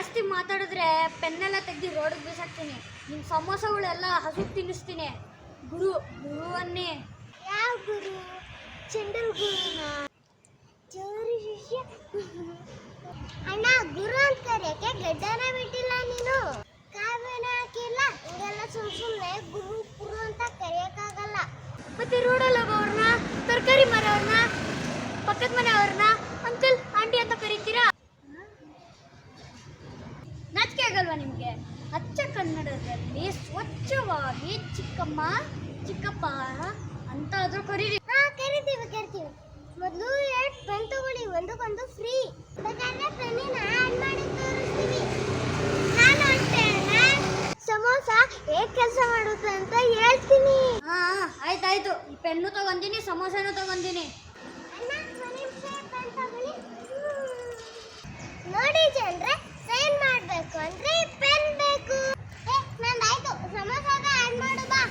ಜಾಸ್ತಿ ಮಾತಾಡಿದ್ರೆ ಪೆನ್ನೆಲ್ಲ ತೆಗ್ದು ರೋಡಿಗೆ ಬೀಸಾಕ್ತೀನಿ. ನಿಮ್ ಸಮೋಸಗಳೆಲ್ಲ ಹಸು ತಿನ್ನಿಸ್ತೀನಿ. ಗುರು ಗುರುವನ್ನೇ ಯಾವ ಗುರು? ಚಂಡಲ್ ಗುರುನ? ಚೌರಿ ಶಿಷ್ಯ. ಅಣ್ಣ ಗುರು ಅಂತ ಕರೆಯಕ್ಕೆ ಗಡ್ಡನ ಬಿಟ್ಟಿಲ್ಲ ನೀನು? ಕಾವೇನ ಹಾಕಿಲ್ಲ. ಹಿಂಗೆಲ್ಲ ಸುಮ್ ಸುಮ್ಮನೆ ಗುರು ಗುರು ಅಂತ ಕರೆಯೋಕ್ಕಾಗಲ್ಲ. ಮತ್ತೆ ರೋಡಲ್ಲಿ ಅವ್ರನ್ನ ತರಕಾರಿ ಮರವ್ರನ್ನ ಪಕ್ಕದ ಮನೆಯವ್ರನ್ನ ಅಂಕಲ್ ಆಂಟಿ ಅಂತ ಕರಿತೀರಾ ನಾಚಿಕೆ ಆಗಲ್ವಾ ನಿಮಗೆ? ಅಚ್ಚ ಕನ್ನಡದಲ್ಲಿ ಸ್ವಚ್ಛವಾಗಿ ಚಿಕ್ಕಮ್ಮ ಚಿಕ್ಕಪ್ಪ ಅಂತ ಆದ್ರೂ ಕರೀರಿ. ಹಾ ಕರಿತೀವಿ ಕರಿತೀವಿ. ಮೊದಲು ಎರಡು ಪೆನ್ ತಗೊಳ್ಳಿ ಒಂದಕ್ಕೊಂದು ಫ್ರೀ ಬೇಕಾದ್ರೆ ಪೆನ್ನಿನ ಮಾಡಿ ತೋರಿಸ್ತೀವಿ. ನಾನು ಅಷ್ಟೇ ಅಣ್ಣ ಸಮೋಸ ಹೇಗೆ ಕೆಲಸ ಮಾಡುತ್ತೆ ಅಂತ ಹೇಳ್ತೀನಿ. ಹಾ ಆಯ್ತು ಆಯ್ತಾಯ್ತು. ಈ ಪೆನ್ನು ತಗೊಂತೀನಿ ಸಮೋಸನೂ ತಗೊಂತೀನಿ. ನೋಡಿ ಜನರೆ ಸೈನ್ ಮಾಡಬೇಕು ಅಂದ್ರೆ ಪೆನ್ ಬೇಕು. ಏ ನಂದಾಯ್ತು ಸಮೋಸಾಗ ಆಡ್ ಮಾಡು, ಬಾ.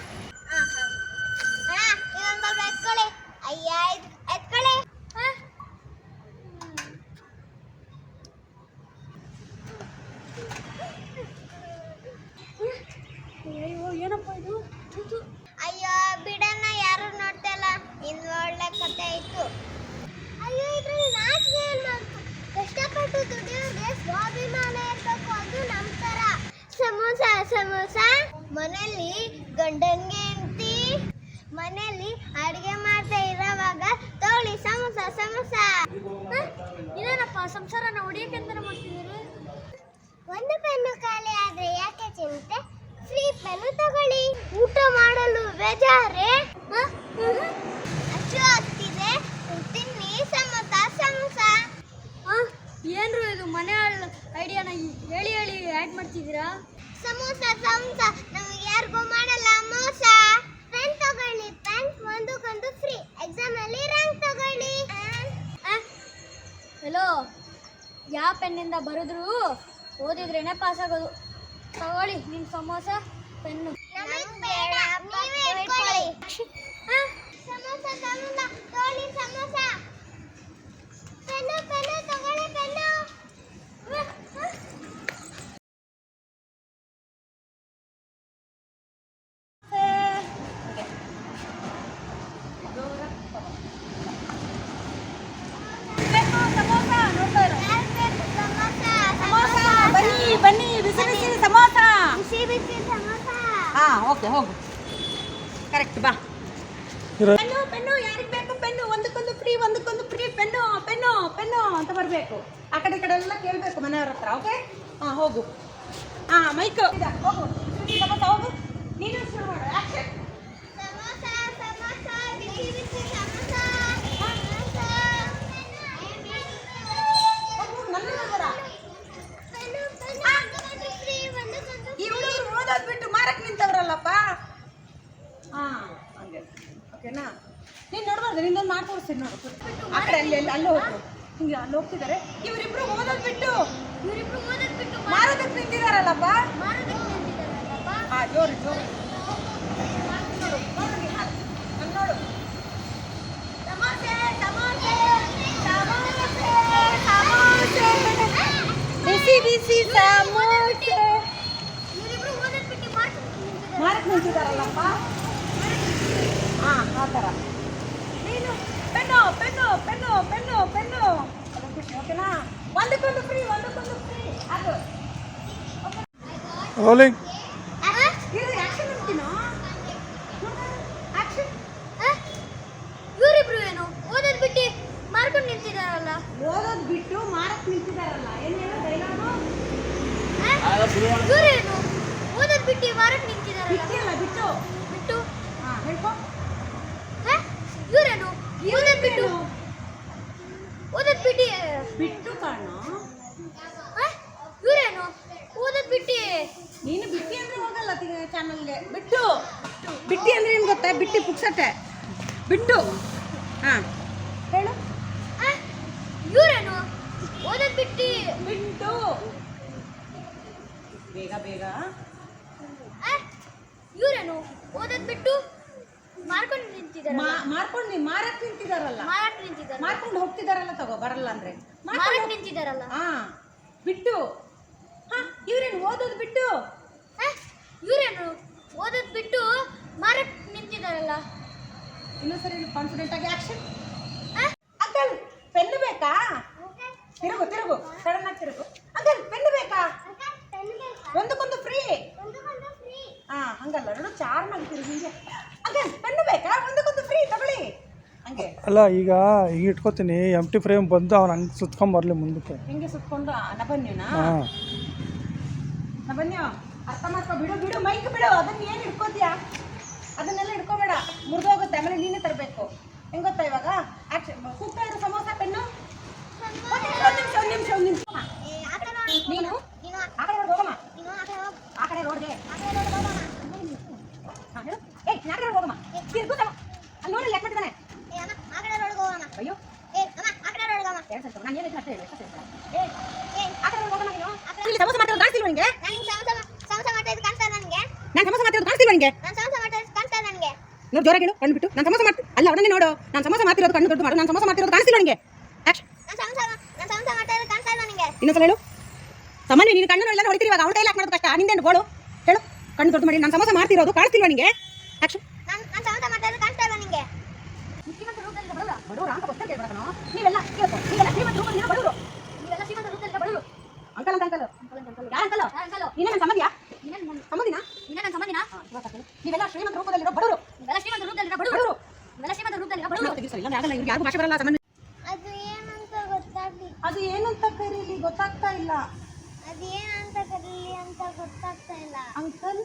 ಅಣ್ಣ ಇದೊಂದು ಸ್ವಲ್ಪ ಎತ್ಕೊಳ್ಳಿ. ಅಯ್ಯ ಎತ್ಕೊಳ್ಳಿ ಹಾ? ಅಯ್ಯೋ ಏನಪ್ಪ ಇದು ಥು, ಥು. ಅಯ್ಯೋ ಬಿಡನ್ನ ಯಾರು ನೋಡ್ತಾ ಇಲ್ಲ ಇನ್ನು ಒಳ್ಳೆ ಕತೆ ಇತ್ತು ಅಯ್ಯೋ ಇದ್ರಲ್ಲಿ ನಾಚಿಕೆ ಏನ್ ಮಾಡ್ತು ಕಷ್ಟಪಟ್ಟು ದುಡಿಯೋರಿಗೆ ಸ್ವಾಭಿಮಾನ ಇರ್ಬೇಕು ಅದು ನಮ್ ತರ ಸಮೋಸ ಸಮೋಸ ಮನೆಯಲ್ಲಿ ಗಂಡನ್ಗೆ ಹೆಂಡ್ತಿ ಮನೆಯಲ್ಲಿ ಅಡಿಗೆ ಮಾಡ್ತಾ ಇರೋವಾಗ ತಗೊಳ್ಳಿ ಸಮೋಸ ಸಮೋಸ ಹ? ಇದೇನಪ್ಪ ಸಂಸಾರನ ಹೊಡಿಯಕ್ಕೆ ಅಂತಾನೆ ಮಾಡ್ತಿದ್ದೀರಿ ಒಂದು ಪೆನ್ನು ಖಾಲಿ ಆದ್ರೆ ಯಾಕೆ ಚಿಂತೆ ಫ್ರೀ ಪೆನ್ನು ತಗೊಳ್ಳಿ ಊಟ ಮಾಡಲು ಬೇಜಾರೆ ಹ? ಅಚ್ಚು ಆಗ್ತಿದೆ. ತಿನ್ನಿ ಸಮೋಸ ಸಮೋಸ? ಏನ್ರು ಇದು ಮನೆ ಐಡಿಯಾನ ಹೇಳಿ ಹೇಳಿ ಆ್ಯಡ್ ಮಾಡ್ತಿದ್ದೀರಾ? ಸಮೋಸ ಸಮೋಸ. ನಮಗೆ ಯಾರಿಗೂ ಮಾಡಲ್ಲ ಮೋಸ. ಪೆನ್ ತಗೊಳ್ಳಿ ಪೆನ್ ಒಂದಕ್ಕೊಂದು ಫ್ರೀ ಎಕ್ಸಾಮ್ ಅಲ್ಲಿ ರ್ಯಾಂಕ್ ತಗೊಳ್ಳಿ. ಹಲೋ ಯಾವ ಪೆನ್ನಿಂದ ಬರೆದ್ರು? ಓದಿದ್ರೇನೆ ಪಾಸ್ ಆಗೋದು. ತಗೊಳ್ಳಿ ನಿಮ್ಮ ಸಮೋಸ ಪೆನ್ನು ನಮಗ್ ಬೇಡ ನೀವೇ ಇಟ್ಕೊಳ್ಳಿ ಹ? ಸಮೋಸ ಸಮೋಸ ತಗೊಳ್ಳಿ ಸಮೋಸ ಪೆನ್ನು ಪೆನ್ನು ತಗೊಳ್ಳಿ ಪೆನ್ನು ಯಾರ್ಬೇಕು ಸಮೋಸ ಸಮೋಸ ಬನ್ನಿ ಬನ್ನಿ ಬಿಸಿ ಬಿಸಿ ಸಮೋಸ ಬಿಸಿ ಬಿಸಿ ಸಮೋಸ ಹಾ ಓಕೆ ಹೋಗು ಕರೆಕ್ಟ್ ಬಾ ಪೆನ್ನು ಪೆನ್ನು ಯಾರಿಗೆ ಬೇಕು ಪೆನ್ನು ಒಂದಕ್ಕೊಂದು ಫ್ರೀ ಒಂದಕ್ಕೊಂದು ಫ್ರೀ ಪೆನ್ನು ಪೆನ್ನು ಪೆನ್ನು ಅಂತ ಬರಬೇಕು ಆ ಕಡೆ ಈ ಕಡೆ ಎಲ್ಲ ಕೇಳಬೇಕು ಮನೆಯವ್ರ ಹತ್ರ ಓಕೆ ಹಾಂ ಹೋಗು. ಹಾಂ ಮೈಕ್ ಹೋಗು. ಹೋಗು. ನೀನು ಶುರು ಮಾಡು ಆಕ್ಷನ್ ಬಿಟ್ಟು ನಿಂತವ್ರಲ್ಲಪ್ಪ? ಓಕೆನಾ ನೀನು ನೋಡ್ಬಾರ್ದು, ನಿಂದೊಂದು ಮಾಡಿ ತೋರಿಸ್ತೀನಿ ನೋಡು. ಆ ಕಡೆ ಅಲ್ಲಿ ಅಲ್ಲಿ ಅಲ್ಲಿ ಹೋಗು. ಹಿಂಗೆ ಅಲ್ಲಿ ಹೋಗ್ತಿದ್ದಾರೆ ಇವರಿಬ್ರು ಓದೋದ್ ಬಿಟ್ಟು ಇವರಿಬ್ರು ಓದೋದ್ ಬಿಟ್ಟು ಮಾರೋದಕ್ಕೆ ನಿಂತಿದಾರಲ್ಲಪ್ಪ ಮಾರೋದಕ್ಕೆ ನಿಂತಿದಾರಲ್ಲಪ್ಪ ಆ ಜೋರು ಜೋರು ನೋಡು ನೋಡು ನೀನು ಹಾಡು. ಅಲ್ಲಿ ನೋಡು ಸಮೋಸೆ ಸಮೋಸೆ ಸಮೋಸೆ ಸಮೋಸೆ ಬಿಸಿ ಬಿಸಿ ಸಮೋಸೆ ಇವರಿಬ್ರು ಓದೋದ್ ಬಿಟ್ಟು ಮಾರ್ಕೆಟ್ ನಿಂತಿದ್ದಾರೆ ಮಾರಕ್ಕೆ ನಿಂತಿದಾರಲ್ಲಪ್ಪ ಹಾಂ ಆ ಥರ ನೀನು pen pen pen pen pen ಅದಕ್ಕೆ ಖುಷಿ ಓಕೆನಾ ಒಂದಕ್ಕೊಂದು ಫ್ರೀ ಒಂದಕ್ಕೊಂದು ಫ್ರೀ ಅದು ರೋಲಿಂಗ್ ಇದು ಆಕ್ಷನ್ ಅಂತೀನೋ ಆಕ್ಷನ್ ಇವರಿಬ್ರು ಏನು ಓದೋದ್ ಬಿಟ್ಟು ಮಾರ್ಕೊಂಡು ನಿಂತಿದ್ದಾರಲ್ಲ ಓದೋದು ಬಿಟ್ಟು ಮಾರಕ್ಕೆ ನಿಂತಿದಾರಲ್ಲ ಏನೇನೋ ಡೈಲಾಗು ಇವ್ರೇನು ಓದೋದ್ ಬಿಟ್ಟು ಮಾರಕ್ ನಿಂತಿದಾರಲ್ಲ. ಬಿಟ್ಟಿಲ್ಲ ಬಿಟ್ಟು. ಬಿಟ್ಟು? ಹಾ ಹೇಳ್ಕೊ. ಹ? ಇವ್ರೇನು? ಓದೋದ್ ಬಿಟ್ಟು? ಓದೋದ್ ಬಿಟ್ಟು ಬಿಟ್ಟು ಕಾಣು? ಇವ್ರೇನು? ಓದೋದ್ ಬಿಟ್ಟು ನೀನು ಬಿಟ್ಟಿ ಅಂದ್ರೆ ಹೋಗಲ್ಲ ಚಾನಲ್ಗೆ ಬಿಟ್ಟು. ಬಿಟ್ಟಿ ಅಂದ್ರೆ ಏನು ಗೊತ್ತಾ? ಬಿಟ್ಟಿ ಪುಕ್ಸಟ್ಟೆ. ಬಿಟ್ಟು. ಹಾಂ ಹೇಳು ಹ? ಇವ್ರೇನು ಓದೋದ್ ಬಿಟ್ಟು ಬಿಟ್ಟು ಬೇಗ ಬೇಗ. ಇವರೇನು? ಓದೋದ್ ಬಿಟ್ಟು ಮಾರ್ಕೊಂಡು ನಿಂತಿದ್ದಾರೆ ಮಾರ್ಕೊಂಡು ಮಾರಕ್ ನಿಂತಿದಾರಲ್ಲ? ಮಾರಕ್ ನಿಂತಿದಾರ ಮಾರ್ಕೊಂಡು ಹೋಗ್ತಿದಾರಲ್ಲ ತಗೋ ಬರಲ್ಲ ಅಂದ್ರೆ. ಮಾರಕ್ ನಿಂತಿದಾರಲ್ಲ? ಹಾ ಬಿಟ್ಟು. ಹಾ ಇವ್ರೇನು ಓದೋದು ಬಿಟ್ಟು? ಹ? ಇವ್ರೇನು? ಓದೋದು ಬಿಟ್ಟು ಮಾರಕ್ ನಿಂತಿದಾರಲ್ಲ? ಇನ್ನೊಂದ್ಸರಿ ಕಾನ್ಫಿಡೆಂಟ್ ಆಗಿ ಆಕ್ಷನ್? ಅಂಕಲ್ ಪೆನ್ ಬೇಕಾ? ತಿರುಗು ತಿರುಗು ಸಡನ್ ಆಗಿ ತಿರುಗು. ಅಂಕಲ್ ಪೆನ್ ಬೇಕಾ? ಒಂದಕ್ಕೊಂದು ಫ್ರೀ ಹಾ ಹಂಗಲ್ಲ ನೋಡು ಮಾಡಿ ತಿರುಗಿ ಹಿಂಗೆ. ಅಂಕಲ್ ಪೆನ್ ಬೇಕಾ? ಒಂದಕ್ಕೊಂದು ಫ್ರೀ ತಗೊಳ್ಳಿ. ಹಂಗೆ. ಅಲ್ಲ ಈಗ ಈಗ ಇಟ್ಕೋತೀನಿ ಎಂ ಟಿ ಫ್ರೇಮ್ ಬಂದು ಅವ್ನು ಹಂಗೆ ಬರಲಿ ಮುಂದಕ್ಕೆ. ಹಿಂಗೆ ಸುತ್ಕೊಂಡು ನ ಬನ್ನಿನಾ ಹಾಂ. ನ ಬನ್ನಿ ಅರ್ಥ ಮಾಡ್ಕೊ ಬಿಡು ಬಿಡು ಮೈಕ್ ಬಿಡು ಅದನ್ನ ಏನು ಇಟ್ಕೋತೀಯಾ? ಅದನ್ನೆಲ್ಲ ಇಟ್ಕೋಬೇಡ ಮುರಿದೋಗುತ್ತೆ ಆಮೇಲೆ ನೀನೇ ತರಬೇಕು. ಹೆಂಗೆ ಗೊತ್ತಾ ಇವಾಗ? ಆಕ್ಷನ್ ಇರೋ ಸಮೋಸ ಪೆನ್ನು? ನೀನು? ಆ ಹೋಗಮ್ಮ. ಆ ಕಡೆ ರೋಡ್ಗೆ ಹಾ, ಹೇಳು. ಏಯ್ ನಾ ಕಡೆ ಹೋಗಮ್ಮ. ತಿರ್ಗು ತಗೋ ಅಲ್ಲಿ ನೋಡಿ ಲೆಕ್ಕ ಮಾಡಿದ್ದಾನೆ ಅಯ್ಯೋ. ನಾನು ಹೋಗಮ್ಮ ನೀನು. ಇಲ್ಲಿ ನಾನು ಜೋರಾಗಿ ಹೇಳು ಕಣ್ಣು ಬಿಟ್ಟು. ನಾನು ಸಮೋಸ ಮಾಡ್ತೀನಿ ಅಲ್ಲ ಅವನನ್ನೇ ನೋಡು. ನಾನು ಸಮೋಸ ಮಾಡ್ತಿರೋದು ಕಣ್ಣು ದೊಡ್ಡ ಮಾಡು. ನಾನು ಸಮೋಸ ಮಾಡ್ತಿರೋದು ಕಾಣಿಸ್ತಿಲ್ವ ನಿಂಗೆ? ಇನ್ನೊಂದ್ಸಲ ಹೇಳು. ಸಾಮಾನ್ಯ ನೀನು ಕಣ್ಣು ಎಲ್ಲ ಹೊಡಿತೀರಿ ಇವಾಗ ಅವ್ನ ಕೈಲಿ ಹಾಕಿ ಮಾಡೋದು ಕಷ್ಟ ನಿಂದೇನು ಬೋಳು ಹೇಳು. ಕಣ್ಣು ದೊಡ್ಡ ಮಾಡಿ. ನಾನು ಸಮಸ್ಯೆ ಮಾಡ್ತಿರೋದು ಕಾಣ್ತಿಲ್ವ ನಿಂಗೆ? ಆಕ್ಷನ್ ಬಡವರು ಅಂತ ಗೊತ್ತೇ. ನೀವೆಲ್ಲ ಕೇಳ್ಕೊ. ನೀವೆಲ್ಲ ಶ್ರೀಮಂತ ರೂಪದಲ್ಲಿ ಬಡವರು ನೀವೆಲ್ಲ ಶ್ರೀಮಂತ ರೂಪದಲ್ಲಿ ಬಡವರು ಅಂಕಲ್ ಅಂತ ಅಂಕಲ್. ಯಾರ ಅಂಕಲ್? ಯಾರ್ ಅಂಕಲು? ನೀನೇ ನನ್ನ ಸಂಬಂಧಿಯಾ? ನೀನೇ ನನ್- ಸಂಬಂಧಿನಾ? ನೀನೇ ನನ್ನ ಸಂಬಂಧಿನ? ನೀವೆಲ್ಲ ಶ್ರೀಮಂತ ರೂಪದಲ್ಲಿರೋ ಬಡವರು ನೀವೆಲ್ಲ ಶ್ರೀಮಂತ ರೂಪದಲ್ಲಿರೋ ಬಡವರು ಬಡವರು ನೀವೆಲ್ಲ ಶ್ರೀಮಂತ ರೂಪದಲ್ಲಿರೋ ಬಡವರು ಸರಿ ಭಾಷೆ ಬರಲ್ಲ ಸಂಬಂಧ ಅದು ಏನಂತ ಕರೀಲಿ? ಗೊತ್ತಾಗ್ತಾ ಇಲ್ಲ. ಅದು ಏನಂತ ಕರೀಲಿ ಅಂತ ಗೊತ್ತಾಗ್ತಾ ಇಲ್ಲ. ಅಂಕಲ್?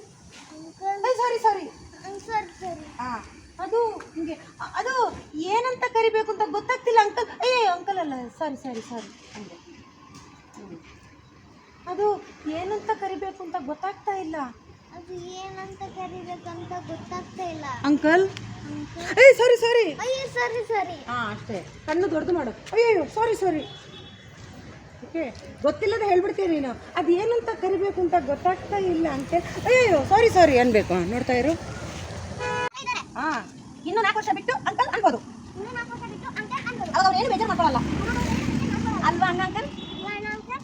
ಅಂಕಲ್? ಸಾರಿ ಸಾರಿ ಸರಿ ಸರಿ ಹಾ ಅದು ನಿಮಗೆ ಅದು ಏನಂತ ಕರಿಬೇಕು ಅಂತ ಗೊತ್ತಾಗ್ತಿಲ್ಲ ಅಂಕಲ್. ಏ ಅಂಕಲ್ ಅಲ್ಲ ಸಾರಿ ಸಾರಿ ಸಾರಿ ಹಂಗೆ. ಹ್ಮ್. ಅದು ಏನಂತ ಕರಿಬೇಕು ಅಂತ ಗೊತ್ತಾಗ್ತಾ ಇಲ್ಲ. ಅದು ಏನಂತ ಕರಿಬೇಕು ಅಂತ ಗೊತ್ತಾಗ್ತಾ ಇಲ್ಲ. ಅಂಕಲ್? ಏಯ್ ಏ ಸಾರಿ ಸಾರಿ ಅಯ್ಯೋ ಸಾರಿ ಸಾರಿ ಹಾ ಅಷ್ಟೇ. ಕಣ್ಣು ದೊಡ್ಡದು ಮಾಡು. ಅಯ್ಯೋ ಸಾರಿ ಸಾರಿ ಓಕೆ? ಗೊತ್ತಿಲ್ಲದೆ ಹೇಳ್ಬಿಡ್ತೀನಿ ನೀನು? ಅದು ಏನಂತ ಕರಿಬೇಕು ಅಂತ ಗೊತ್ತಾಗ್ತಾ ಇಲ್ಲ ಅಂತ. ಅಯ್ಯೋ ಸಾರಿ ಸಾರಿ ಅನ್ಬೇಕು. ನೋಡ್ತಾ ಇರು. ಹಾಂ ಇನ್ನು ನಾಲ್ಕು ವರ್ಷ ಬಿಟ್ಟು ಅಂಕಲ್ ಅನ್ಬೋದು. ಇನ್ನು ಅವಾಗ ಅವ್ರು ಏನು ಬೇಜಾರು ಮಾಡ್ಕೊಳ್ಳಲ್ಲ ಅಲ್ವಾ ಅಣ್ಣ ಅಂಕಲ್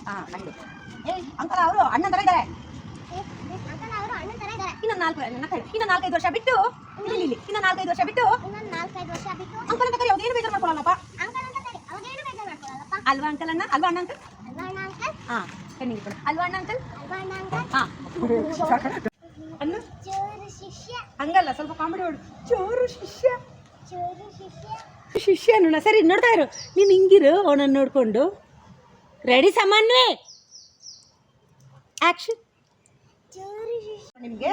ಹಾಂ ಹಂಗೆ ಏ ಅಂಕಲ್ ಅವರು ಅಣ್ಣ ಥರ ಇದ್ದಾರೆ. ಇನ್ನೊಂದು ನಾಲ್ಕು ಇನ್ನು ನಾಲ್ಕೈದು ವರ್ಷ ಬಿಟ್ಟು ಇಲ್ಲಿ ಇಲ್ಲಿ, ಇನ್ನು ನಾಲ್ಕೈದು ವರ್ಷ ಬಿಟ್ಟು ಇನ್ನೊಂದು ನಾಲ್ಕೈದು ವರ್ಷ ಬಿಟ್ಟು. ಅಂಕಲ್ ಅಂತ ಕರಿ ಅವ್ರು ಏನು ಬೇಜಾರು ಮಾಡ್ಕೊಳ್ಳಲ್ಲಪ್ಪ ಅಂಕಲ್ ಅಂತ ಕರಿ ಅವಾಗೇನು ಬೇಜಾರು ಮಾಡ್ಕೊಳ್ಳಲ್ಲಪ್ಪ ಅಲ್ವಾ ಅಂಕಲ್ ಅಣ್ಣ? ಅಲ್ವಾ ಅಣ್ಣ ಅಂಕಲ್ ಹಾ ಕಣ್ಣಿಗೆ ಕೊಡು. ಅಲ್ವಾ ಅಣ್ಣ ಅಂಕಲ್ ಹಾ. ಅಣ್ಣ? ಹಂಗಲ್ಲ ಸ್ವಲ್ಪ ಕಾಮಿಡಿ ಮಾಡು. ಚೋರು ಶಿಷ್ಯ. ಚೋರು ಶಿಷ್ಯ. ಶಿಷ್ಯ ನೋಡ ಸರಿ ನೋಡ್ತಾ ಇರು. ನೀನು ಹಿಂಗಿರು ಅವನನ್ನು ನೋಡ್ಕೊಂಡು. ರೆಡಿ ಸಮನ್ವೇ ಆಕ್ಷನ್ ನಿಮ್ಗೆ?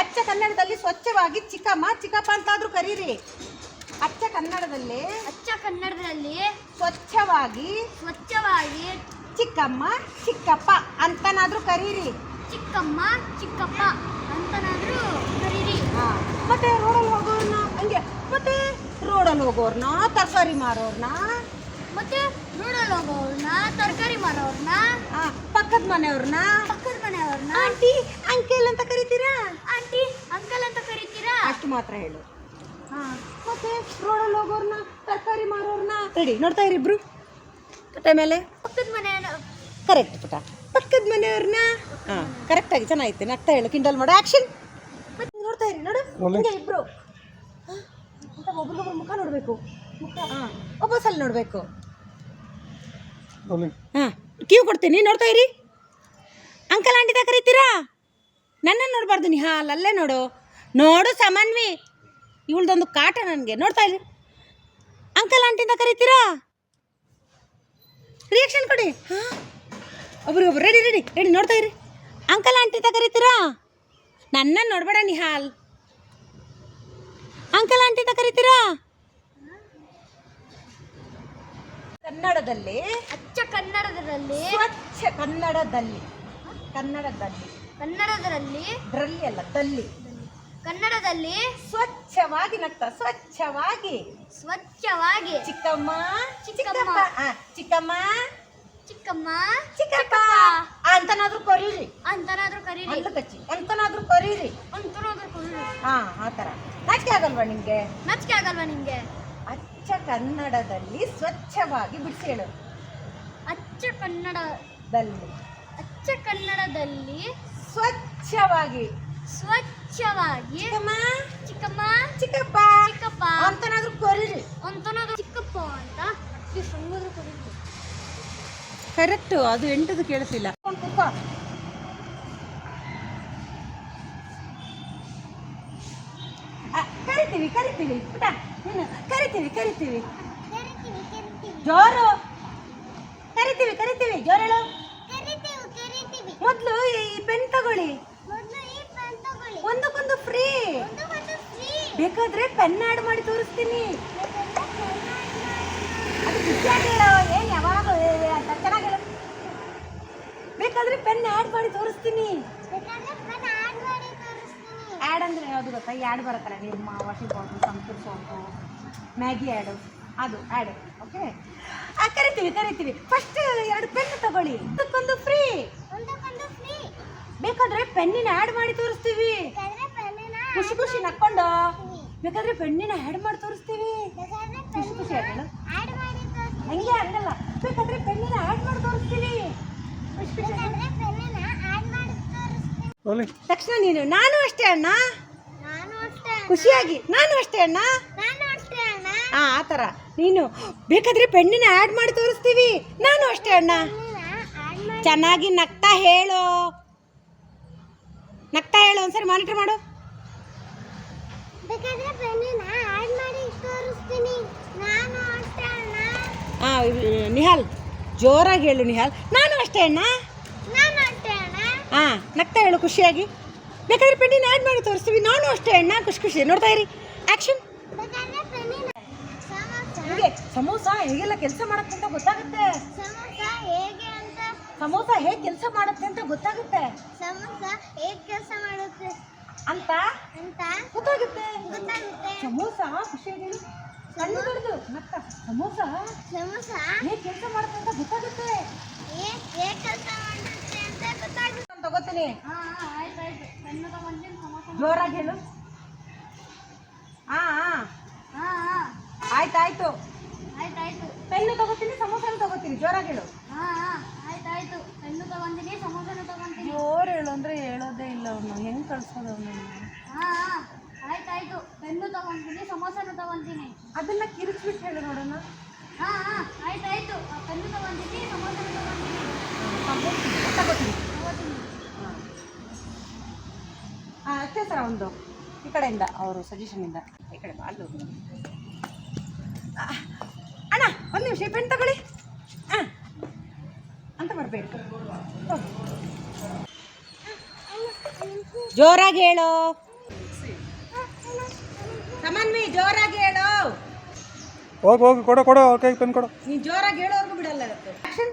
ಅಚ್ಚ ಕನ್ನಡದಲ್ಲಿ ಸ್ವಚ್ಛವಾಗಿ ಚಿಕ್ಕಮ್ಮ ಚಿಕ್ಕಪ್ಪ ಅಂತಾದ್ರೂ ಕರೀರಿ. ಅಚ್ಚ ಕನ್ನಡದಲ್ಲಿ ಅಚ್ಚ ಕನ್ನಡದಲ್ಲಿ ಸ್ವಚ್ಛವಾಗಿ ಸ್ವಚ್ಛವಾಗಿ ಚಿಕ್ಕಮ್ಮ ಚಿಕ್ಕಪ್ಪ ಅಂತನಾದ್ರೂ ಕರೀರಿ. ಚಿಕ್ಕಮ್ಮ ಚಿಕ್ಕಪ್ಪ ಅಂತನಾದ್ರೂ ಕರೀರಿ. ಹಾ. ಮತ್ತೆ ರೋಡಲ್ಲಿ ಹೋಗೋರ್ನ ಹಂಗೆ ಮತ್ತೆ ರೋಡಲ್ಲಿ ಹೋಗೋರ್ನ ತರಕಾರಿ ಮಾರೋರ್ನ? ಮತ್ತೆ ರೋಡಲ್ಲಿ ಹೋಗೋರ್ನ ತರಕಾರಿ ಮಾರೋರ್ನ? ಹಾ ಪಕ್ಕದ ಮನೆಯವ್ರನ್ನ? ಪಕ್ಕದ ಮನೆಯವ್ರನ್ನ? ಆಂಟಿ ಅಂಕಲ್ ಅಂತ ಕರಿತೀರಾ? ಆಂಟಿ ಅಂಕಲ್ ಅಂತ ಕರಿತೀರಾ? ಅಷ್ಟು ಮಾತ್ರ ಹೇಳು. ಮತ್ತೆ ರೋಡಲ್ಲಿ ಹೋಗೋರ್ನ ತರಕಾರಿ ಮಾರೋರ್ನ ರೆಡಿ ನೋಡ್ತಾ ಇರಿ ಇಬ್ರು. ಮೇಲೆ. ಪಕ್ಕದ ಮನೆ ಕರೆಕ್ಟ್ ಪುಟ ಪಕ್ಕದ ಮನೆಯವ್ರನ್ನ ಹಾಂ ಕರೆಕ್ಟಾಗಿ ಚೆನ್ನಾಗಿತ್ತು ನಗ್ತಾ ಹೇಳು ಕಿಂಡಲ್ ಮಾಡು ಆಕ್ಷನ್ ಮತ್ತೆ ನೋಡ್ತಾ ಇರಿ ನೋಡು. ಹಿಂಗೆ ಇಬ್ರು. ಒಬ್ರಿಗೊಬ್ರು ಮುಖ ನೋಡಬೇಕು. ಮುಖ ಹಾ ಒಬ್ಬ ಸಲ ನೋಡಬೇಕು. ಹಾಂ ಕ್ಯೂ ಕೊಡ್ತೀನಿ ನೋಡ್ತಾ ಇರಿ. ಅಂಕಲ್ ಆಂಟಿದ ಕರಿತೀರಾ ನನ್ನನ್ನು ನೋಡಬಾರ್ದು ನೀ ಹಾಂ ಅಲ್ಲೇ ನೋಡು. ನೋಡು ಸಾಮಾನ್ವಿ. ಇವಳ್ದೊಂದು ಕಾಟ ನನಗೆ. ನೋಡ್ತಾ ಇರಿ. ಅಂಕಲ್ ಆಂಟಿಂದ ಕರಿತೀರಾ? ರಿಯಾಕ್ಷನ್ ಕೊಡಿ. ಹಾಂ? ಒಬ್ರು ಒಬ್ರು. ರೆಡಿ ರೆಡಿ ರೆಡಿ ನೋಡ್ತಾ ಇರಿ. ಅಂಕಲ್ ಆಂಟಿ ಅಂತ ಕರಿತೀರಾ? ನನ್ನ ನೋಡ್ಬೇಡ ನಿಹಾಲ್. ಅಂಕಲ್ ಆಂಟಿ ಅಂತ ಕರಿತೀರಾ? ಕನ್ನಡದಲ್ಲಿ. ಅಚ್ಚ ಕನ್ನಡದಲ್ಲಿ. ಸ್ವಚ್ಛ ಕನ್ನಡದಲ್ಲಿ. ಕನ್ನಡದಲ್ಲಿ. ಕನ್ನಡದಲ್ಲಿ. ದ್ರಲ್ಲಿ ಅಲ್ಲ ದಲ್ಲಿ. ಕನ್ನಡದಲ್ಲಿ. ಸ್ವಚ್ಛವಾಗಿ ನಗ್ತಾ ಸ್ವಚ್ಛವಾಗಿ. ಸ್ವಚ್ಛವಾಗಿ. ಚಿಕ್ಕಮ್ಮ ಚಿಕ್ಕಮ್ಮ. ಆ, ಚಿಕ್ಕಮ್ಮ. ಚಿಕ್ಕಮ್ಮ. ಚಿಕ್ಕಪ್ಪ. ಅಂತನಾದ್ರೂ ಕರೀರಿ. ಅಂತನಾದ್ರೂ ಕರೀರಿ. ಅಂತ ಕಚ್ಚಿ. ಅಂತನಾದ್ರೂ ಕರೀರಿ. ಅಂತನಾದ್ರೂ ಕರೀರಿ. ಹಾ ಆ ಥರ. ನಾಚಿಕೆ ಆಗಲ್ವಾ ನಿಮ್ಗೆ? ನಾಚಿಕೆ ಆಗಲ್ವಾ ನಿಮ್ಗೆ? ಅಚ್ಚ ಕನ್ನಡದಲ್ಲಿ ಸ್ವಚ್ಛವಾಗಿ ಬಿಡಿಸಿ ಹೇಳು. ಅಚ್ಚ ಕನ್ನಡದಲ್ಲಿ ಅಚ್ಚ ಕನ್ನಡದಲ್ಲಿ ಸ್ವಚ್ಛವಾಗಿ. ಸ್ವಚ್ಛವಾಗಿ. ಚಿಕ್ಕಮ್ಮ. ಚಿಕ್ಕಮ್ಮ. ಚಿಕ್ಕಪ್ಪ. ಚಿಕ್ಕಪ್ಪ. ಅಂತನಾದ್ರೂ ಕರೀರಿ. ಅಂತನಾದ್ರೂ ಚಿಕ್ಕಪ್ಪ ಅಂತ. ಸಂಗೋದ್ರು ಕರೀರಿ. ಕರೆಕ್ಟು ಅದು ಎಂಟದು ಕೇಳಿಸಿಲ್ಲ ಕುತ್ಕೋ ಕರಿತೀವಿ ಕರಿತೀವಿ. ಪುಟ. ಕರಿತೀವಿ ಕರಿತೀವಿ. ಜೋರು. ಕರಿತೀವಿ ಕರಿತೀವಿ. ಜೋರೇಳು ಮೊದಲು ಈ ಪೆನ್ ತಗೊಳ್ಳಿ ಮೊದಲು ಈ ಪೆನ್ ತಗೊಳ್ಳಿ ಒಂದಕ್ಕೊಂದು ಫ್ರೀ ಬೇಕಾದ್ರೆ ಪೆನ್ ಆಡ್ ಮಾಡಿ ತೋರಿಸ್ತೀನಿ. ಏನು ಯಾವಾಗ ಚೆನ್ನಾಗಿ ಹೇಳು. ಬೇಕಾದ್ರೆ ಪೆನ್ ಆಡ್ ಮಾಡಿ ತೋರಿಸ್ತೀನಿ. ಆ್ಯಡ್ ಅಂದರೆ ಯಾವುದು ಗೊತ್ತಾ? ಈ ಆ್ಯಡ್ ಬರುತ್ತಲ್ಲ ನಿಮ್ಮ ವಾಷಿಂಗ್ ಪೌಡ್ರು ಸಂಪೂರ್ ಸೋಪು ಮ್ಯಾಗಿ ಆ್ಯಡು ಅದು ಆ್ಯಡ್ ಓಕೆ ಕರಿತೀವಿ ಕರಿತೀವಿ. ಫಸ್ಟ್ ಎರಡು ಪೆನ್ ತಗೊಳ್ಳಿ. ಅದಕ್ಕೊಂದು ಫ್ರೀ ಬೇಕಾದ್ರೆ ಪೆನ್ನಿನ ಆ್ಯಡ್ ಮಾಡಿ ತೋರಿಸ್ತೀವಿ. ಖುಷಿ ಖುಷಿ ನಕ್ಕೊಂಡು. ಬೇಕಾದ್ರೆ ಪೆನ್ನಿನ ಆ್ಯಡ್ ಮಾಡಿ ತೋರಿಸ್ತೀವಿ. ಬೇಕಾದ್ರೆ ಖುಷಿ ಖುಷಿ ಆಗಲ್ಲ? ಆಡ್ ಮಾಡಿ ತೋರಿಸ್ತೀನಿ ಹಂಗೆ ಆಗಲ್ಲ. ಬೇಕಾದ್ರೆ ಪೆನ್ನಿನ ಆ್ಯಡ್ ಮಾಡಿ ತೋರಿಸ್ತೀವಿ. ಖುಷಿ ಖುಷಿ ತಕ್ಷಣ ನೀನು ನಾನು ಅಷ್ಟೇ ಅಣ್ಣ? ನಾನು ಅಷ್ಟೇ ಖುಷಿಯಾಗಿ ನಾನು ಅಷ್ಟೇ ಅಣ್ಣ? ನಾನು ಅಷ್ಟೇ ಅಣ್ಣ. ಹಾ ಆ ಥರ ನೀನು ಬೇಕಾದ್ರೆ ಪೆಣ್ಣಿನ ಆ್ಯಡ್ ಮಾಡಿ ತೋರಿಸ್ತೀವಿ. ನಾನು ಅಷ್ಟೇ ಅಣ್ಣ? ಚೆನ್ನಾಗಿ ನಗ್ತಾ ಹೇಳು. ನಗ್ತಾ ಹೇಳು ಒಂದ್ಸರಿ ಮಾನಿಟರ್ ಮಾಡು. ನಿಹಾಲ್ ಜೋರಾಗಿ ಹೇಳು ನಿಹಾಲ್. ನಾನು ಅಷ್ಟೇ ಅಣ್ಣ? ಹಾಂ ನಗ್ತಾ ಹೇಳು ಖುಷಿಯಾಗಿ. ಬೇಕಾದ್ರೆ ಪೆನ್ನಿನ ಆ್ಯಡ್ ಮಾಡಿ ತೋರಿಸ್ತೀವಿ. ನಾನು ಅಷ್ಟೇ ಅಣ್ಣ ಖುಷಿ ಖುಷಿ. ನೋಡ್ತಾ ಇರಿ. ಆ್ಯಕ್ಷನ್ ಸಮೋಸ ಹೇಗೆಲ್ಲ ಕೆಲಸ ಮಾಡೋಕ್ಕಿಂತ ಅಂತ ಗೊತ್ತಾಗುತ್ತೆ. ಸಮೋಸ ಹೇಗೆ ಕೆಲಸ ಮಾಡುತ್ತೆ ಅಂತ ಗೊತ್ತಾಗುತ್ತೆ? ಸಮೋಸ ಹೇಗ್ ಕೆಲಸ ಮಾಡುತ್ತೆ? ಅಂತ? ಅಂತ? ಗೊತ್ತಾಗುತ್ತೆ. ಗೊತ್ತಾಗುತ್ತೆ. ಸಮೋಸ ಖುಷಿ ಆಗಿ ಕಣ್ಣು ಬಿಡ್ದು. ಮತ್ತ ಸಮೋಸ ಸಮೋಸ? ಹೇಗೆ ಕೆಲಸ ಮಾಡುತ್ತೆ ಅಂತ ಗೊತ್ತಾಗುತ್ತೆ. ಹೇಗೆ ಕೆಲಸ ಮಾಡುತ್ತೆ ಅಂತ ಗೊತ್ತಾಗುತ್ತೆ. ನಾನು ತಗೋತೀನಿ. ಜೋರಾಗಿ ಹೇಳು. ಹಾ ಹಾ. ಹಾ ಹಾ. ಆಯ್ತಾಯ್ತು ಆಯ್ತು ಆಯ್ತು. ಪೆನ್ನು ತಗೋತೀನಿ ಸಮೋಸನ ತಗೋತೀನಿ. ಜೋರಾಗಿ ಹೇಳು. ಜೋರು ಹೇಳು ಅಂದ್ರೆ ಹೇಳೋದೇ ಇಲ್ಲ ಅವನು. ಹೆಂಗೆ ಕಳ್ಸೋದು ಅವನು? ಹಾ ಹಾ ಆಯ್ತು ಆಯ್ತು. ಪೆನ್ನು ತಗೊಂತೀನಿ ಸಮೋಸನು ತಗೊಂತೀನಿ ಅದನ್ನ ಕಿರಿಚ್ಬಿಟ್ಟು ಹೇಳು ನೋಡೋಣ. ಹಾ ಹಾ ಆಯ್ತು ಆಯ್ತು. ಪೆನ್ನು ತಗೊಂತೀನಿ ಸಮೋಸನು ತಗೊಂತೀನಿ ತಗೋತೀನಿ. ತಗೋತೀನಿ ಹಾಂ ಅಷ್ಟೇ ಸರ ಒಂದು. ಈ ಕಡೆಯಿಂದ ಅವರು ಸಜೆಷನಿಂದ ಈ ಕಡೆ ಬಾಲು. ಅಣ್ಣ ಒಂದು ನಿಮಿಷ ಪೆನ್ ತಗೊಳ್ಳಿ. ಬರಬೇಕು. ಜೋರಾಗಿ ಹೇಳು. ಸಮನ್ವಿ ಜೋರಾಗಿ ಹೇಳು. ಹೋಗಿ ಹೋಗಿ ಕೊಡು ಕೊಡು ಅವ್ರ ಕೈಗೆ ಪೆನ್ ಕೊಡು. ನೀನು ಜೋರಾಗಿ ಹೇಳೋರ್ಗು ಬಿಡಲ್ಲ ಇವತ್ತು. Action.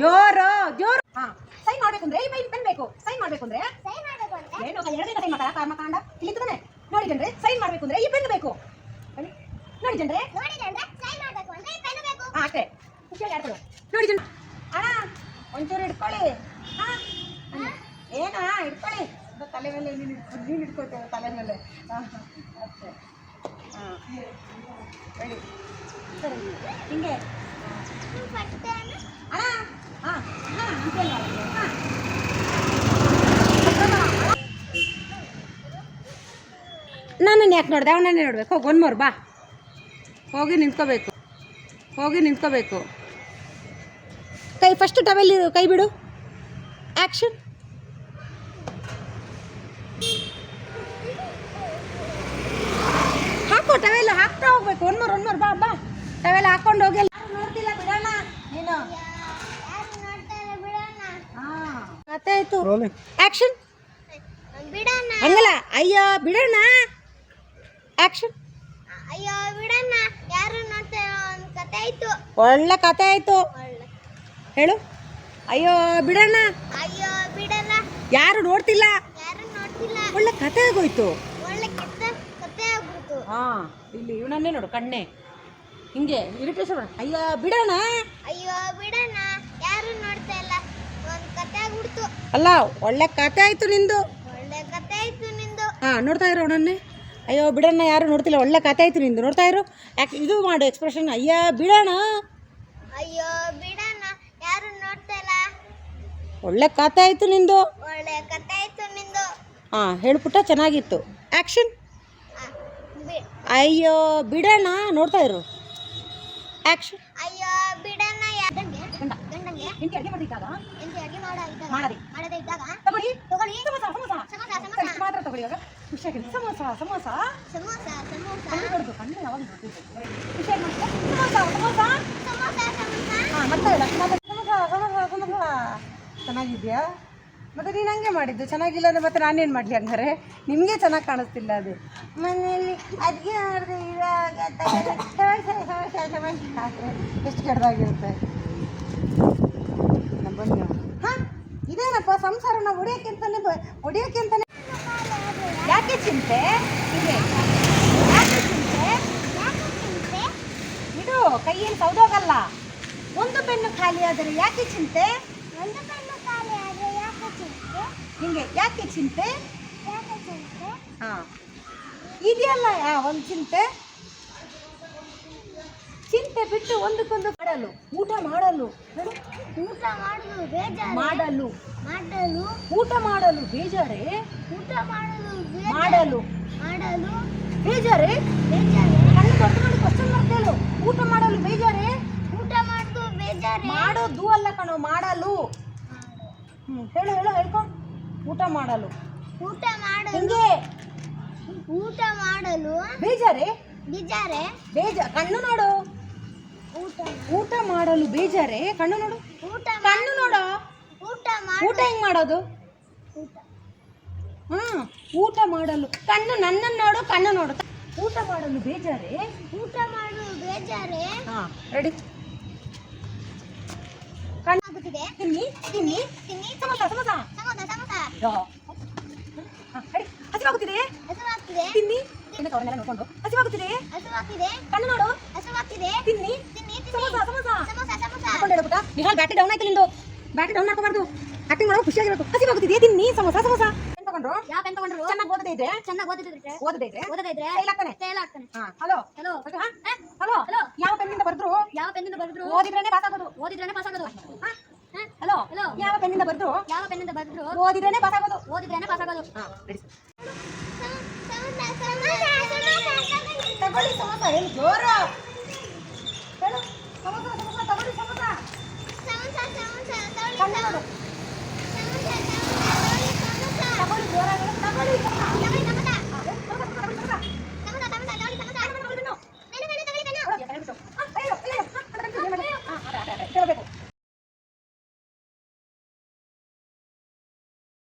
ಜೋರು ಜೋರು. ಹಾಂ ಸೈನ್ ಮಾಡ್ಬೇಕು ಅಂದ್ರೆ ಈ ಪೆನ್ ಬೇಕು. ಸೈನ್ ಮಾಡ್ಬೇಕು ಅಂದ್ರೆ ಸೈನ್ ಮಾಡಬೇಕು ಅಂತ? ಏನು ಎರಡನೇ ಸೈನ್ ಮಾಡ್ತಾರ ಕರ್ಮಕಾಂಡ ಇಲ್ಲಿ ತಾನೆ? ನೋಡಿ ಜನರೇ ಸೈನ್ ಮಾಡ್ಬೇಕು ಅಂದ್ರೆ ಈ ಪೆನ್ ಬೇಕು. ಬನ್ನಿ. ನೋಡಿ ಜನರೇ. ನೋಡಿದ್ರೆ ಸೈ ಮಾಡಬೇಕು ಅಂದ್ರೆ ಈ ಪೆನ್ ಬೇಕು. ಹಾಂ ಅಷ್ಟೇ. ಖುಷಿಯಾಗಿ ಆಡ್ತಾರೆ ನೋಡಿ ಜನ ಅಣ್ಣ ಒಂಚೂರು ಇಟ್ಕೊಳ್ಳಿ ಹಾಂ. ಏನಾ? ಇಟ್ಕೊಳ್ಳಿ ಅದು ತಲೆ ಮೇಲೆ ನೀನು ಇಟ್ಕೊಂಡು ನೀನು ಹಿಡ್ಕೊತೇವೆ ತಲೆ ಮೇಲೆ. ಹಾಂ ಅಷ್ಟೇ ಹಾಂ. ಹೇಳಿ ಸರಿ. ಹಿಂಗೆ. ಹಾಂ. ಹಾಂ ಹಾಂ. ನನ್ನನ್ನು ಯಾಕೆ ನೋಡಿದೆ? ಅವನನ್ನೇ ನೋಡ್ಬೇಕು. ಹೋಗಿ ಒನ್ ಮೋರ್ ಬಾ. ಹೋಗಿ ನಿಂತ್ಕೋಬೇಕು. ಹೋಗಿ ನಿಂತ್ಕೋಬೇಕು. ಕೈ ಫಸ್ಟ್ ಟವೆಲ್ ಕೈ ಬಿಡು. ಆ್ಯಕ್ಷನ್ ಹಾಕು ಟವೆಲ್ ಹಾಕ್ತಾ ಹೋಗ್ಬೇಕು. ಒಂದು ಮೋರ್ ಒನ್ ಮೋರ್ ಬಾ ಬಾ. ಟವೆಲ್ ಹಾಕೊಂಡು ಹೋಗಿ ನೋಡ್ತಿಲ್ಲ ಬಿಡೋಣ? ನೀನು. ಯಾರು ನೋಡ್ತಾರೆ ಬಿಡೋಣ ಹಾಂ ಕತೆ ಆಯ್ತು ಬಿಡಣ್ಣ ಹಂಗಲ್ಲ. ಅಯ್ಯೋ ಬಿಡೋಣ. ಆಕ್ಷನ್ ಅಯ್ಯೋ ಬಿಡಣ್ಣ ಯಾರು ನೋಡ್ತಾರೋ ಒಂದು ಕತೆ ಆಯ್ತು. ಒಳ್ಳೆ ಕತೆ ಆಯ್ತು. ಒಳ್ಳೆ ಹೇಳು. ಅಯ್ಯೋ ಬಿಡಣ್ಣ. ಅಯ್ಯೋ ಬಿಡಲ್ಲ. ಯಾರು ನೋಡ್ತಿಲ್ಲ? ಯಾರು ನೋಡ್ತಿಲ್ಲ. ಒಳ್ಳೆ ಕತೆ ಆಗೋಯ್ತು. ಒಳ್ಳೆ ಕೆಟ್ಟ ಕತೆ ಆಗ್ಬಿಡ್ತು. ಹಾ ಇಲ್ಲಿ ಇವನನ್ನೇ ನೋಡು ಕಣ್ಣೆ. ಹಿಂಗೆ ಇರಿಟೇಷನ್ ಅಯ್ಯೋ ಬಿಡೋಣ ಅಯ್ಯೋ ಬಿಡಣ್ಣ. ಯಾರು ನೋಡ್ತಾ ಇಲ್ಲ? ಒಂದು ಕತೆ ಆಗ್ಬಿಡ್ತು. ಅಲ್ಲ ಒಳ್ಳೆ ಕತೆ ಆಯ್ತು ನಿಂದು. ಒಳ್ಳೆ ಕತೆ ಆಯ್ತು ನಿಂದು. ಹಾ ನೋಡ್ತಾ ಇರೋ ಅವನನ್ನೇ. ಅಯ್ಯೋ ಬಿಡೋಣ ಯಾರು ನೋಡ್ತಿಲ್ಲ? ಒಳ್ಳೆ ಕತೆ ಆಯ್ತು ನಿಂದು. ನೋಡ್ತಾ ಇರು. ಯಾಕೆ ಇದು ಮಾಡು ಎಕ್ಸ್ಪ್ರೆಷನ್ ಅಯ್ಯೋ ಬಿಡೋಣ ಅಯ್ಯೋ ಬಿಡಣ್ಣ ಯಾರು ನೋಡ್ತಾ ಇಲ್ಲ ಒಳ್ಳೆ ಕತೆ ಆಯ್ತು ನಿಂದು. ಒಳ್ಳೆ ಕತೆ ಆಯ್ತು ನಿಂದು. ಹಾ ಹೇಳ್ಬಿಟ್ಟ ಚೆನ್ನಾಗಿತ್ತು. ಆಕ್ಷನ್ ಅಯ್ಯೋ ಬಿಡೋಣ ನೋಡ್ತಾ ಇರು. ಆಕ್ಷನ್ ಅಯ್ಯೋ ತಗೊಳ್ಳಿ. ಸಮೋಸ ಸಮೋಸ. ಸಮೋಸ ಸಮೋಸ. ಇಷ್ಟು ಮಾತ್ರ ಸಮೋಸ ಸಮೋಸ ಸಮೋಸ ಸಮೋಸ. ಚೆನ್ನಾಗಿದ್ಯಾ? ಮತ್ತೆ ನೀನು ಹಂಗೆ ಮಾಡಿದ್ದು? ಚೆನ್ನಾಗಿಲ್ಲ ಅಂದರೆ ಮತ್ತೆ ನಾನೇನು ಮಾಡಲಿ ಹಂಗಾರೆ? ನಿಮಗೆ ಚೆನ್ನಾಗಿ ಕಾಣಿಸ್ತಿಲ್ಲ ಅದು. ಮನೆಯಲ್ಲಿ ಅಡುಗೆ ಮಾಡಿದ್ರೆ ಇವಾಗ. ಎಷ್ಟು ಕೆಡ್ದಾಗಿರುತ್ತೆ? ನಮ್ಮ ಬನ್ನಿ ಹಾಂ, ಇದೇನಪ್ಪ ಸಂಸಾರ ನಾವು ಹೊಡಿಯೋಕ್ಕೆ ಅಂತಾನೆ ಯಾಕೆ ಚಿಂತೆ? ಇದೆ. ಯಾಕೆ ಚಿಂತೆ? ಇದು ಕೈಯಲ್ಲಿ ಸೌದೋಗಲ್ಲ. ಒಂದು ಪೆನ್ನು ಖಾಲಿ ಆದರೆ ಯಾಕೆ ಚಿಂತೆ? ಒಂದು ಕಣ್ಣು ಖಾಲಿ ಆದ್ರೆ ಯಾಕೆ ಹಿಂಗೆ ಯಾಕೆ ಚಿಂತೆ? ಹಾಂ. ಇದೆಯಲ್ಲ ಆ, ಒಂದು ಚಿಂತೆ? ಚಿಂತೆ ಬಿಟ್ಟು ಒಂದಕ್ಕೊಂದು ಮಾಡಲು ಊಟ ಮಾಡಲು. ಊಟ ಮಾಡಲು ಬೇಜಾರು? ಮಾಡಲು. ಮಾಡಲು? ಊಟ ಮಾಡಲು ಬೇಜಾರೆ? ಊಟ ಮಾಡಲು ಮಾಡಲು. ಮಾಡಲು? ಬೇಜಾರೆ? ಬೇಜಾರು? ಕಣ್ಣು ದೊಡ್ಡ ಮಾಡಿ ಕ್ವಶನ್ ಹೇಳು ಊಟ ಮಾಡಲು ಬೇಜಾರೆ? ಊಟ ಮಾಡೋದು ಬೇಜಾರು? ಮಾಡೋದು ಅಲ್ಲ ಕಣೋ ಮಾಡಲು. ಹ್ಞೂ ಹೇಳು ಹೇಳು ಹೇಳ್ಕೊ. ಊಟ ಮಾಡಲು. ಊಟ ಮಾಡಲು? ಹಿಂಗೆ? ಊಟ ಮಾಡಲು? ಬೇಜಾರೆ? ಬೇಜಾರೆ? ಬೇಜ ಕಣ್ಣು ನೋಡು. ಊಟ ಊಟ ಮಾಡಲು ಬೇಜಾರೆ? ಕಣ್ಣು ನೋಡು. ಊಟ ಕಣ್ಣು ನೋಡು. ಊಟ ಊಟ ಹೆಂಗ್ ಮಾಡೋದು? ಊಟ. ಹ್ಮ್ ಊಟ ಮಾಡಲು. ಕಣ್ಣು ನನ್ನನ್ನು ನೋಡು ಕಣ್ಣು ನೋಡು. ಊಟ ಮಾಡಲು ಬೇಜಾರೆ? ಊಟ ಮಾಡಲು ಬೇಜಾರೆ? ಹಾ ರೆಡಿ ಕಣ್ಣು ತಿನ್ನಿ ತಿನ್ನಿ. ತಿನ್ನಿ ಸಮೋಸ ಸಮೋಸ. ಸಮೋಸ ಸಮೋಸ. ಹಾ? ಹಸಿವಾಗುತ್ತಿದೆ? ತಿನ್ನಿ. ತಿನ್ನಕ್ಕೆ ಅವ್ರನ್ನೆಲ್ಲ ನೋಡ್ಕೊಂಡು. ಹಸಿವಾಗುತ್ತಿದೆ? ಕಣ್ಣು ನೋಡು. ತಿನ್ನಿ. ಸಮೋಸ ಸಮೋಸ. ನಿಹಾಲ್ ಬ್ಯಾಟ್ರಿ ಡೌನ್ ಆಯ್ತು ನಿಂದು. ಬ್ಯಾಟ್ರಿ ಡೌನ್ ಮಾಡ್ಕೋಬಾರ್ದು ಆಕ್ಟಿಂಗ್ ಮಾಡೋ ಖುಷಿಯಾಗಿರ್ಬೇಕು ಹಸಿವಾಗುತ್ತಿದೆ. ತಿನ್ನಿ. ಸಮೋಸ ಸಮೋಸ. ಪೆನ್ ತಗೊಂಡ್ರು? ಯಾವ ಪೆನ್ ತಗೊಂಡ್ರು? ಚೆನ್ನಾಗಿ ಓದದೇ ಇದ್ರೆ? ಚೆನ್ನಾಗಿ ಓದಿದ್ರೆ ಓದದೇ ಇದ್ರೆ? ಓದದೇ ಇದ್ರೆ. ಫೇಲ್ ಆಗ್ತಾನೆ? ಫೇಲ್ ಆಗ್ತಾನೆ. ಹಾ. Hello hello hello Hello. ಯಾವ ಪೆನ್ನಿಂದ ಬರೆದ್ರು? ಯಾವ ಪೆನ್ನಿಂದ ಬರೆದ್ರು? ಓದಿದ್ರೇನೆ ಪಾಸ್ ಆಗೋದು. ಓದಿದ್ರೇನೆ ಪಾಸ್ ಆಗೋದು. ಹಲೋ ಯಾವ ಪೆನ್ನಿಂದ ಬರೆದ್ರು? ಯಾವ ಪೆನ್ನಿಂದ ಬರೆದ್ರು? ಓದಿದ್ರೇನೆ ಪಾಸ್ ಆಗೋದು ಓದಿದ್ರೇನೆ ಪಾಸ್ ಆಗೋದು ತಗೊಳ್ಳಿ ಸಮೋಸ. ಹೇಳಿ ಜೋರ. ಹೇಳು. ಸಮೋಸ ಸಮೋಸ ತಗೊಳ್ಳಿ ಸಮೋಸ. ನೋಡು ತಗೊಳ್ಳಿ ಜೋರಾಗಿ ತಗೊಳ್ಳಿ